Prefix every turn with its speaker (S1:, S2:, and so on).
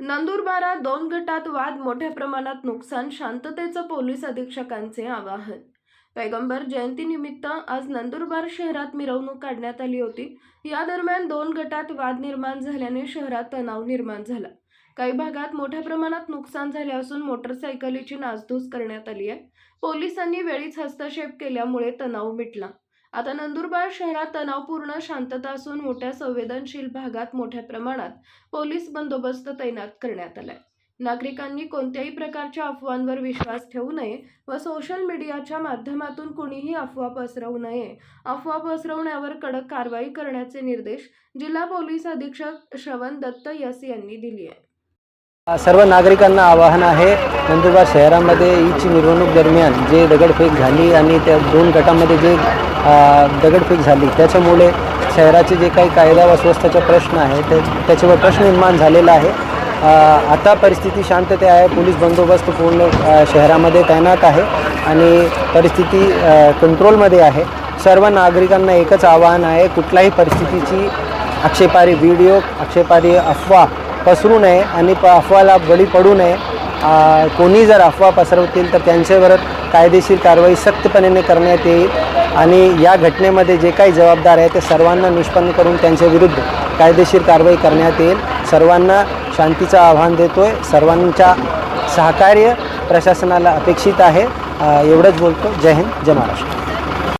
S1: नंदुरबारात दोन गटात वाद मोठ्या प्रमाणात नुकसान शांततेचं पोलीस अधीक्षकांचे आवाहन. पैगंबर जयंतीनिमित्त आज नंदुरबार शहरात मिरवणूक काढण्यात आली होती. या दरम्यान दोन गटात वाद निर्माण झाल्याने शहरात तणाव निर्माण झाला. काही भागात मोठ्या प्रमाणात नुकसान झाले असून मोटरसायकलीची नासधूस करण्यात आली आहे. पोलिसांनी वेळीच हस्तक्षेप केल्यामुळे तणाव मिटला. आता नंदुरबार शहरात तणावपूर्ण शांतता असून मोठ्या संवेदनशील भागात मोठ्या प्रमाणात पोलीस बंदोबस्त तैनात करण्यात आलाय. नागरिकांनी कोणत्याही प्रकारच्या अफवांवर विश्वास ठेवू नये व सोशल मीडियाच्या माध्यमातून कुणीही अफवा पसरवू नये. अफवा पसरवण्यावर कडक कारवाई करण्याचे निर्देश जिल्हा पोलीस अधीक्षक श्रवण दत्त यस यांनी दिली आहे.
S2: सर्व नागरिकांना आवाहन आहे नंदुरबार शहरामध्ये ईची मिरवणूक दरम्यान जे दगडफेक झाली आणि त्या दोन गटामध्ये जे दगडफेक झाली. त्याच्यामुळे शहराचे जे काही कायदा व स्वस्थतेचे प्रश्न आहे ते त्याच्यावर प्रश्न निर्माण झालेला आहे. आता परिस्थिती शांतते आहे. पोलीस बंदोबस्त पूर्ण शहरामध्ये तैनात आहे आणि परिस्थिती कंट्रोलमध्ये आहे. सर्व नागरिकांना एकच आवाहन आहे कुठल्याही परिस्थितीची आक्षेपारी व्हिडिओ आक्षेपारी अफवा पसरू नये आणि प अफवाला बळी पडू नये. कोणी जर अफवा पसरवतील तर त्यांच्यावर कायदेशीर कारवाई सक्तपणे करण्यात येईल. आणि या घटनेमध्ये जे काही जबाबदार आहे ते सर्वांना निष्पन्न करून त्यांच्या विरुद्ध कायदेशीर कारवाई करण्यात येईल. सर्वांना शांतीचं आव्हान देतो आहे सर्वांच्या सहकार्य प्रशासनाला अपेक्षित आहे. एवढंच बोलतो. जय हिंद. जय महाराष्ट्र.